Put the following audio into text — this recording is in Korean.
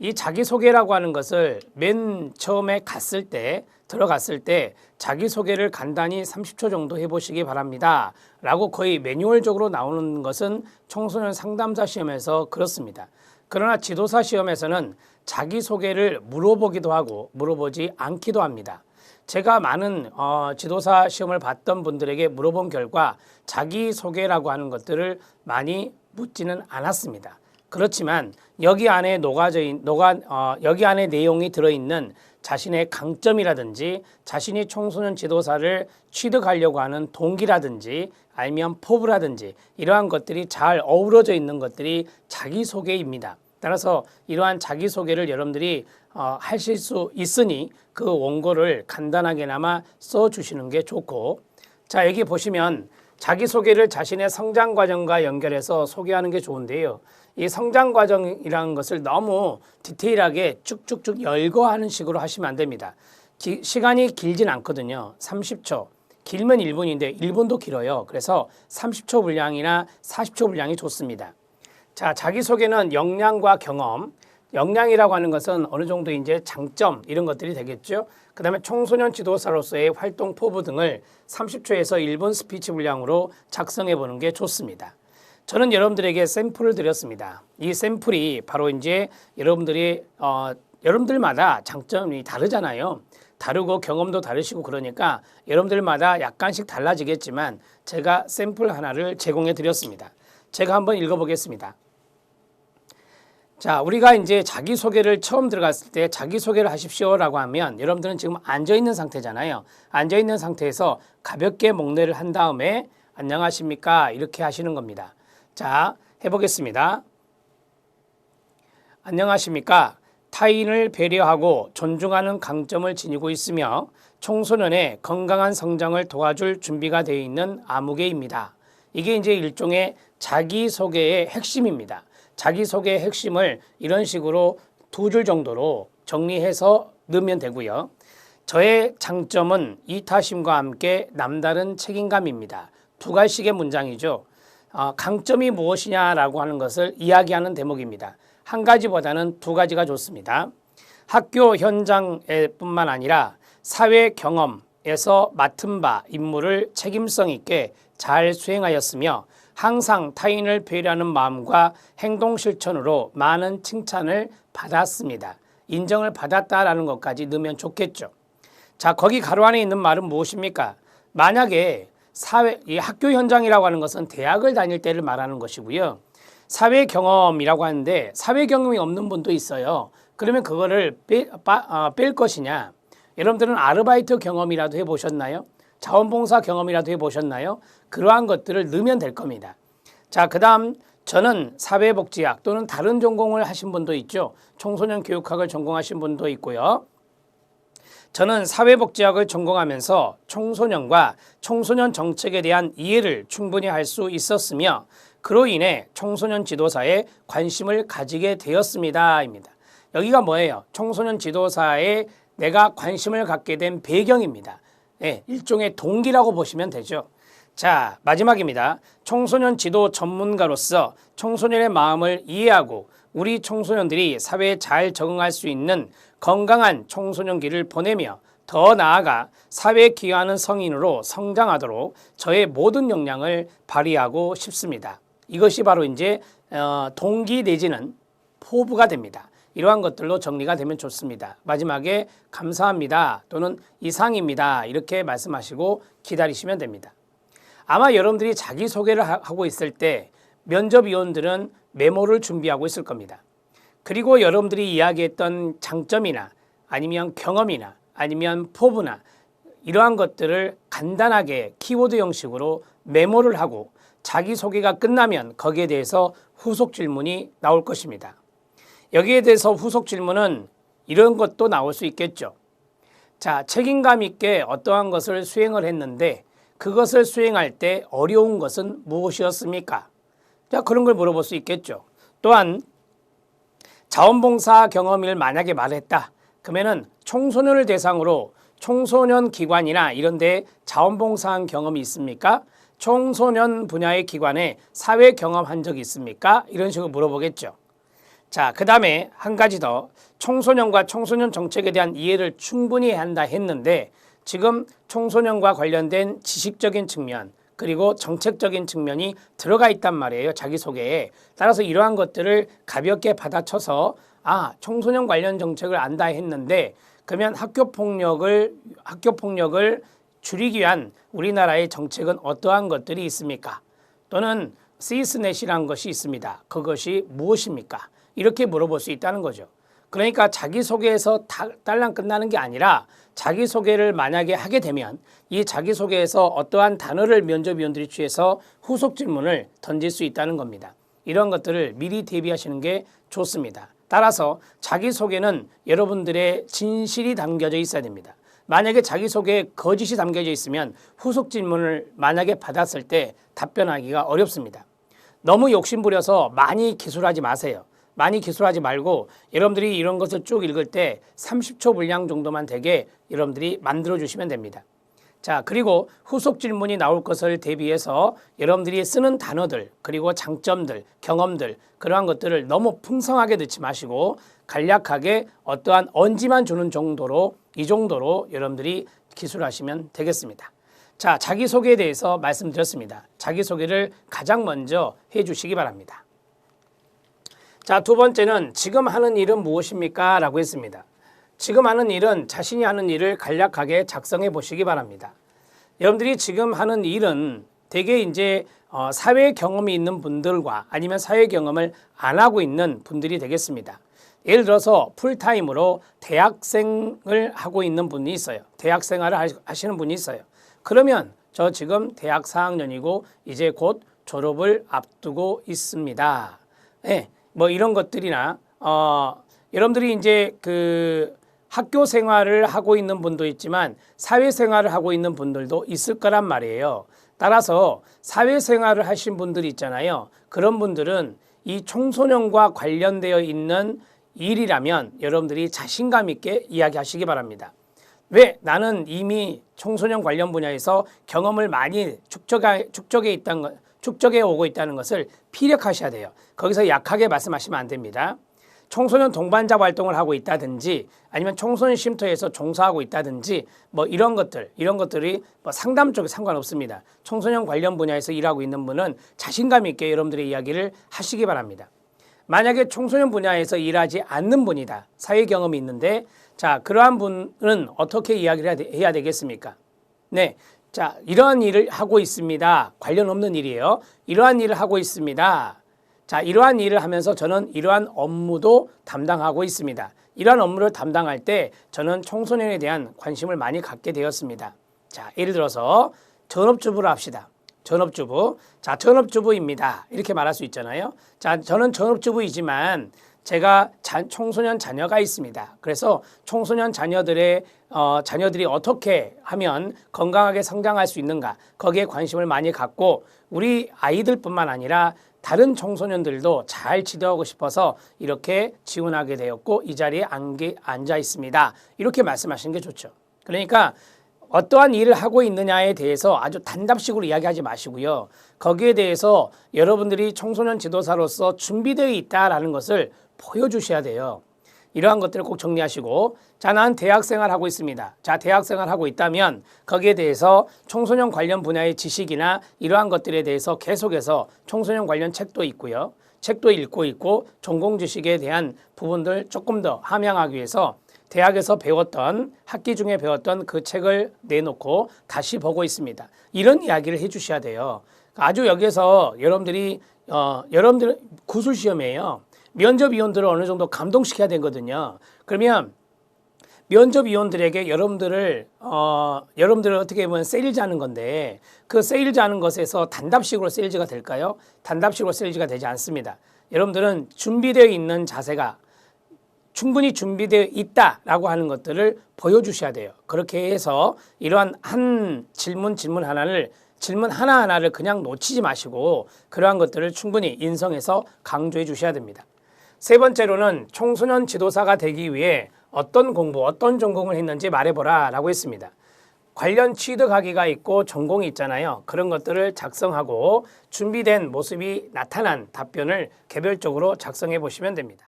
이 자기소개라고 하는 것을 맨 처음에 갔을 때 들어갔을 때 자기소개를 간단히 30초 정도 해보시기 바랍니다. 라고 거의 매뉴얼적으로 나오는 것은 청소년 상담사 시험에서 그렇습니다. 그러나 지도사 시험에서는 자기소개를 물어보기도 하고 물어보지 않기도 합니다. 제가 많은 어, 지도사 시험을 봤던 분들에게 물어본 결과 자기소개라고 하는 것들을 많이 묻지는 않았습니다. 그렇지만 여기 안에 녹아져 있, 녹아 어, 여기 안에 내용이 들어 있는 자신의 강점이라든지 자신이 청소년 지도사를 취득하려고 하는 동기라든지 아니면 포부라든지 이러한 것들이 잘 어우러져 있는 것들이 자기소개입니다. 따라서 이러한 자기소개를 여러분들이 어, 하실 수 있으니 그 원고를 간단하게나마 써 주시는 게 좋고 자 여기 보시면 자기소개를 자신의 성장 과정과 연결해서 소개하는 게 좋은데요. 이 성장 과정이라는 것을 너무 디테일하게 쭉쭉쭉 열거하는 식으로 하시면 안 됩니다. 기- 시간이 길진 않거든요. 30초. 길면 1분인데 1분도 길어요. 그래서 30초 분량이나 40초 분량이 좋습니다. 자, 자기소개는 역량과 경험, 역량이라고 하는 것은 어느 정도 이제 장점 이런 것들이 되겠죠. 그 다음에 청소년 지도사로서의 활동 포부 등을 30초에서 1분 스피치 분량으로 작성해 보는 게 좋습니다. 저는 여러분들에게 샘플을 드렸습니다. 이 샘플이 바로 이제 여러분들이 어, 여러분들마다 장점이 다르잖아요. 다르고 경험도 다르시고 그러니까 여러분들마다 약간씩 달라지겠지만 제가 샘플 하나를 제공해 드렸습니다. 제가 한번 읽어보겠습니다. 자, 우리가 이제 자기소개를 처음 들어갔을 때 자기소개를 하십시오라고 하면 여러분들은 지금 앉아 있는 상태잖아요. 앉아 있는 상태에서 가볍게 목례를 한 다음에 안녕하십니까? 이렇게 하시는 겁니다. 자, 해보겠습니다. 안녕하십니까? 타인을 배려하고 존중하는 강점을 지니고 있으며 청소년의 건강한 성장을 도와줄 준비가 되어 있는 아무개입니다. 이게 이제 일종의 자기소개의 핵심입니다. 자기소개의 핵심을 이런 식으로 두 줄 정도로 정리해서 넣으면 되고요. 저의 장점은 이타심과 함께 남다른 책임감입니다. 두 가지씩의 문장이죠. 어, 강점이 무엇이냐라고 하는 것을 이야기하는 대목입니다. 한 가지보다는 두 가지가 좋습니다. 학교 현장뿐만 아니라 사회 경험에서 맡은 바 임무를 책임성 있게 잘 수행하였으며 항상 타인을 배려하는 마음과 행동 실천으로 많은 칭찬을 받았습니다. 인정을 받았다라는 것까지 넣으면 좋겠죠. 자, 거기 가로 안에 있는 말은 무엇입니까? 만약에 사회, 이 학교 현장이라고 하는 것은 대학을 다닐 때를 말하는 것이고요. 사회 경험이라고 하는데 사회 경험이 없는 분도 있어요. 그러면 그거를 빼, 빠, 어, 뺄 것이냐? 여러분들은 아르바이트 경험이라도 해보셨나요? 자원봉사 경험이라도 해보셨나요? 그러한 것들을 넣으면 될 겁니다. 자, 그 다음 저는 사회복지학 또는 다른 전공을 하신 분도 있죠. 청소년 교육학을 전공하신 분도 있고요. 저는 사회복지학을 전공하면서 청소년과 청소년 정책에 대한 이해를 충분히 할 수 있었으며 그로 인해 청소년 지도사에 관심을 가지게 되었습니다 입니다. 여기가 뭐예요? 청소년 지도사에 내가 관심을 갖게 된 배경입니다. 네, 일종의 동기라고 보시면 되죠. 자, 마지막입니다. 청소년 지도 전문가로서 청소년의 마음을 이해하고 우리 청소년들이 사회에 잘 적응할 수 있는 건강한 청소년기를 보내며 더 나아가 사회에 기여하는 성인으로 성장하도록 저의 모든 역량을 발휘하고 싶습니다. 이것이 바로 이제 어, 동기 내지는 포부가 됩니다. 이러한 것들로 정리가 되면 좋습니다. 마지막에 감사합니다 또는 이상입니다 이렇게 말씀하시고 기다리시면 됩니다. 아마 여러분들이 자기소개를 하- 하고 있을 때 면접위원들은 메모를 준비하고 있을 겁니다. 그리고 여러분들이 이야기했던 장점이나 아니면 경험이나 아니면 포부나 이러한 것들을 간단하게 키워드 형식으로 메모를 하고 자기소개가 끝나면 거기에 대해서 후속 질문이 나올 것입니다. 여기에 대해서 후속 질문은 이런 것도 나올 수 있겠죠. 자, 책임감 있게 어떠한 것을 수행을 했는데 그것을 수행할 때 어려운 것은 무엇이었습니까? 자, 그런 걸 물어볼 수 있겠죠. 또한 자원봉사 경험을 만약에 말했다. 그러면은 청소년을 대상으로 청소년 기관이나 이런 데 자원봉사한 경험이 있습니까? 청소년 분야의 기관에 사회 경험한 적이 있습니까? 이런 식으로 물어보겠죠. 자, 그 다음에 한 가지 더 청소년과 청소년 정책에 대한 이해를 충분히 한다 했는데 지금 청소년과 관련된 지식적인 측면 그리고 정책적인 측면이 들어가 있단 말이에요. 자기소개에. 따라서 이러한 것들을 가볍게 받아쳐서 아, 청소년 관련 정책을 안다 했는데 그러면 학교 폭력을 학교 폭력을 줄이기 위한 우리나라의 정책은 어떠한 것들이 있습니까? 또는 시스넷이라는 것이 있습니다. 그것이 무엇입니까? 이렇게 물어볼 수 있다는 거죠. 그러니까 자기소개에서 다, 딸랑 끝나는 게 아니라 자기소개를 만약에 하게 되면 이 자기소개에서 어떠한 단어를 면접위원들이 취해서 후속 질문을 던질 수 있다는 겁니다. 이런 것들을 미리 대비하시는 게 좋습니다. 따라서 자기소개는 여러분들의 진실이 담겨져 있어야 됩니다. 만약에 자기소개에 거짓이 담겨져 있으면 후속 질문을 만약에 받았을 때 답변하기가 어렵습니다. 너무 욕심부려서 많이 기술하지 마세요. 많이 기술하지 말고 여러분들이 이런 것을 쭉 읽을 때 30초 분량 정도만 되게 여러분들이 만들어 주시면 됩니다. 자, 그리고 후속 질문이 나올 것을 대비해서 여러분들이 쓰는 단어들, 그리고 장점들, 경험들, 그러한 것들을 너무 풍성하게 넣지 마시고 간략하게 어떠한 언지만 주는 정도로 이 정도로 여러분들이 기술하시면 되겠습니다. 자, 자기소개에 대해서 말씀드렸습니다. 자기소개를 가장 먼저 해 주시기 바랍니다. 자, 두 번째는 지금 하는 일은 무엇입니까? 라고 했습니다. 지금 하는 일은 자신이 하는 일을 간략하게 작성해 보시기 바랍니다. 여러분들이 지금 하는 일은 대개 이제 어, 사회 경험이 있는 분들과 아니면 사회 경험을 안 하고 있는 분들이 되겠습니다. 예를 들어서 풀타임으로 대학생을 하고 있는 분이 있어요. 대학 생활을 하시는 분이 있어요. 그러면 저 지금 대학 4학년이고 이제 곧 졸업을 앞두고 있습니다. 예, 뭐 이런 것들이나 어, 여러분들이 이제 그 학교 생활을 하고 있는 분도 있지만 사회 생활을 하고 있는 분들도 있을 거란 말이에요. 따라서 사회 생활을 하신 분들이 있잖아요. 그런 분들은 이 청소년과 관련되어 있는 일이라면 여러분들이 자신감 있게 이야기하시기 바랍니다. 왜 나는 이미 청소년 관련 분야에서 경험을 많이 축적해, 축적해 것, 축적해 오고 있다는 것을 피력하셔야 돼요. 거기서 약하게 말씀하시면 안 됩니다. 청소년 동반자 활동을 하고 있다든지 아니면 청소년 쉼터에서 종사하고 있다든지 뭐 이런 것들 이런 것들이 뭐 상담 쪽에 상관없습니다. 청소년 관련 분야에서 일하고 있는 분은 자신감 있게 여러분들의 이야기를 하시기 바랍니다. 만약에 청소년 분야에서 일하지 않는 분이다. 사회 경험이 있는데 자, 그러한 분은 어떻게 이야기를 해야 되겠습니까? 네. 자, 이러한 일을 하고 있습니다. 관련 없는 일이에요. 이러한 일을 하고 있습니다. 자, 이러한 일을 하면서 저는 이러한 업무도 담당하고 있습니다. 이러한 업무를 담당할 때 저는 청소년에 대한 관심을 많이 갖게 되었습니다. 자, 예를 들어서 전업주부를 합시다. 전업주부. 자, 전업주부입니다. 이렇게 말할 수 있잖아요. 자, 저는 전업주부이지만 제가 자, 청소년 자녀가 있습니다. 그래서 청소년 자녀들의 어, 자녀들이 어떻게 하면 건강하게 성장할 수 있는가 거기에 관심을 많이 갖고 우리 아이들뿐만 아니라 다른 청소년들도 잘 지도하고 싶어서 이렇게 지원하게 되었고 이 자리에 앉아 있습니다. 이렇게 말씀하시는 게 좋죠. 그러니까 어떠한 일을 하고 있느냐에 대해서 아주 단답식으로 이야기하지 마시고요. 거기에 대해서 여러분들이 청소년 지도사로서 준비되어 있다라는 것을 보여주셔야 돼요. 이러한 것들을 꼭 정리하시고 자, 난 대학 생활 하고 있습니다. 자, 대학 생활 하고 있다면 거기에 대해서 청소년 관련 분야의 지식이나 이러한 것들에 대해서 계속해서 청소년 관련 책도 있고요. 책도 읽고 있고 전공 지식에 대한 부분들 조금 더 함양하기 위해서 대학에서 배웠던 학기 중에 배웠던 그 책을 내놓고 다시 보고 있습니다. 이런 이야기를 해 주셔야 돼요. 아주 여기에서 여러분들이 어, 여러분들 구술 시험이에요. 면접위원들을 어느 정도 감동시켜야 되거든요. 그러면 면접위원들에게 여러분들을 어, 여러분들을 어떻게 보면 세일즈하는 건데 그 세일즈하는 것에서 단답식으로 세일즈가 될까요? 단답식으로 세일즈가 되지 않습니다. 여러분들은 준비되어 있는 자세가 충분히 준비되어 있다라고 하는 것들을 보여주셔야 돼요. 그렇게 해서 이러한 한 질문 질문 하나를 질문 하나하나를 그냥 놓치지 마시고 그러한 것들을 충분히 인성해서 강조해 주셔야 됩니다. 세 번째로는 청소년 지도사가 되기 위해 어떤 공부, 어떤 전공을 했는지 말해보라 라고 했습니다. 관련 취득하기가 있고 전공이 있잖아요. 그런 것들을 작성하고 준비된 모습이 나타난 답변을 개별적으로 작성해 보시면 됩니다.